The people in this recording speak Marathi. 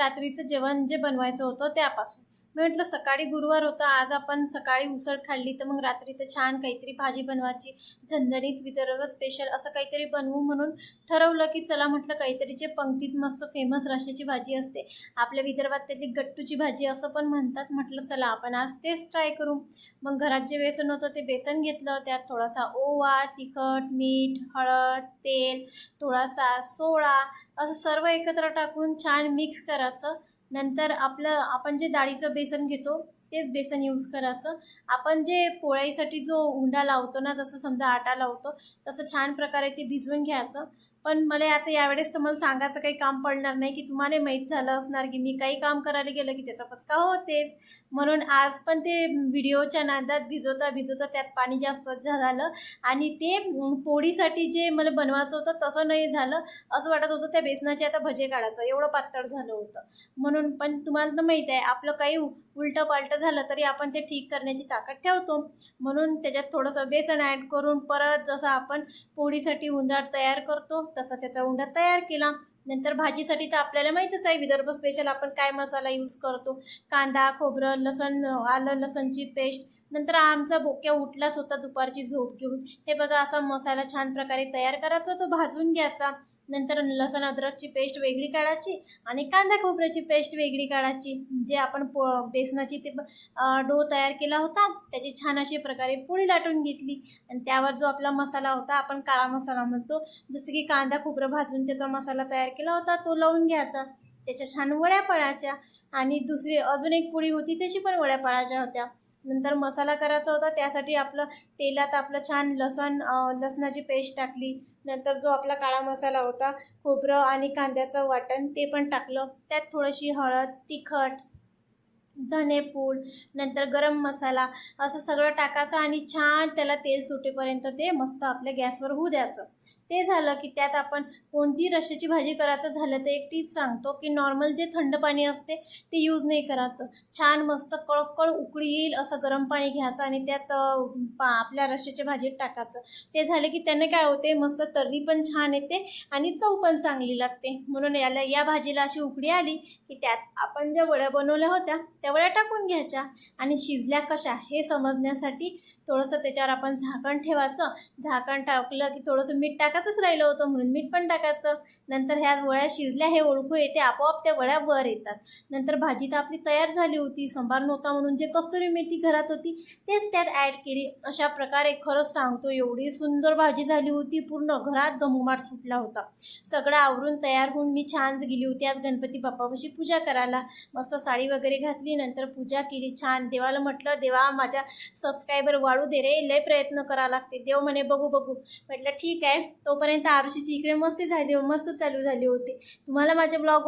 रात्रीचं जेवण जे बनवायचं होतं त्यापासून. मी म्हटलं सकाळी गुरुवार होता आज आपण सकाळी उसळ खाल्ली तर मग रात्री तर छान काहीतरी भाजी बनवायची झणझणीत विदर्भ स्पेशल असं काहीतरी बनवू म्हणून ठरवलं की चला म्हटलं काहीतरी जे पंक्तीत मस्त फेमस रश्याची भाजी असते आपल्या विदर्भात त्याची गट्टूची भाजी असं पण म्हणतात म्हटलं चला आपण आज तेच ट्राय करू. मग घरात जे बेसन होतं ते बेसन घेतलं त्यात थोडासा ओवा तिखट मीठ हळद तेल थोडासा सोळा असं सर्व एकत्र टाकून छान मिक्स करायचं. नंतर आपलं आपण जे डाळीचं बेसन घेतो तेच बेसन यूज करायचं. आपण जे पोळ्यासाठी जो उंडा लावतो ना जसं समजा आटा लावतो तसं छान प्रकारे ते भिजवून घ्यायचं. पण मला आता यावेळेस तर मला सांगायचं काही काम पडणार नाही की तुम्हाला माहीत झालं असणार की मी काही काम करायला गेलं की त्याचा पचका होते. म्हणून आज पण ते व्हिडिओच्या नादात भिजवता भिजवता त्यात पाणी जास्त झालं आणि ते पोळीसाठी जे मला बनवायचं होतं तसं नाही झालं. असं वाटत होतं त्या बेसनाचे आता भजे काढायचं. एवढं पातळ झालं होतं. म्हणून पण तुम्हाला तर माहीत आहे आपलं काही उलटं पालटं झालं तरी आपण ते ठीक करण्याची ताकद ठेवतो. म्हणून त्याच्यात थोडंसं बेसन ॲड करून परत जसं आपण पोळीसाठी उंडार तयार करतो तसा त्याचा उंडा तयार केला. नंतर भाजीसाठी तर आपल्याला माहीतच आहे विदर्भ स्पेशल आपण काय मसाला यूज करतो? कांदा खोबरं लसण आलं लसणची पेस्ट नंतर आमचा बोक्या उठलाच होता दुपारची झोप घेऊन. हे बघा असा मसाला छान प्रकारे तयार करायचा तो भाजून घ्यायचा. नंतर लसण अद्रकची पेस्ट वेगळी काढायची आणि कांदा खोबऱ्याची पेस्ट वेगळी काढायची. जे आपण पो बेसनाची ते डो तयार केला होता त्याची छान अशी प्रकारे पोळी लाटून घेतली. आणि त्यावर जो आपला मसाला होता आपण काळा मसाला म्हणतो जसं की कांदा खोबरं भाजून त्याचा मसाला तयार केला होता तो लावून घ्यायचा. त्याच्या छान वड्या पळायच्या आणि दुसरी अजून एक पोळी होती त्याची पण वड्या पळायच्या होत्या. नंतर मसाला करायचा होता त्यासाठी आपलं तेलात आपलं छान लसण लसणाची पेस्ट टाकली. नंतर जो आपला काळा मसाला होता खोबरं आणि कांद्याचं वाटण ते पण टाकलं. त्यात थोडीशी हळद तिखट धनेपूड नंतर गरम मसाला असं सगळं टाकायचं आणि छान त्याला तेल सुटेपर्यंत ते मस्त आपल्या गॅसवर होऊ द्यायचं. ते झालं की त्यात आपण कोणती रश्याची भाजी करायचं झालं तर एक टीप सांगतो की नॉर्मल जे थंड पाणी असते ते यूज नाही करायचं. छान मस्त कळकळ उकळी येईल असं गरम पाणी घ्यायचं आणि त्यात पा आपल्या रश्याच्या भाजीत टाकायचं. ते झालं की त्याने काय होते मस्त तर्री पण छान येते आणि चव पण चांगली लागते. म्हणून याला या भाजीला अशी उकळी आली की त्यात आपण ज्या वड्या बनवल्या होत्या त्या वड्या टाकून घ्यायच्या आणि शिजल्या कशा हे समजण्यासाठी थोडंसं त्याच्यावर आपण झाकण ठेवायचं. झाकण टाकलं की थोडंसं मीठ टाका टाकायचंच राहिलं होतं म्हणून मीठ पण टाकायचं. नंतर ह्या वळ्या शिजल्या हे ओळखू येते आपोआप त्या वळ्या वर येतात. नंतर भाजी तर आपली तयार झाली होती संभार नव्हता म्हणून जे कस्तुरी मेथी घरात होती तेच त्यात ॲड केली. अशा प्रकारे खरंच सांगतो एवढी सुंदर भाजी झाली होती पूर्ण घरात गमुमाट सुटला होता. सगळं आवरून तयार होऊन मी छान गेली होती. आज गणपती बाप्पापाशी पूजा करायला. मस्त साडी वगैरे घातली नंतर पूजा केली. छान देवाला म्हटलं देवा माझ्या सबस्क्रायबर वाढू दे रे लय प्रयत्न करावा लागते. देव म्हणे बघू बघू. म्हटलं ठीक आहे. तोपर्यंत आरुषीची इकडे मस्ती झाली मस्त चालू झाली होती. तुम्हाला माझे ब्लॉग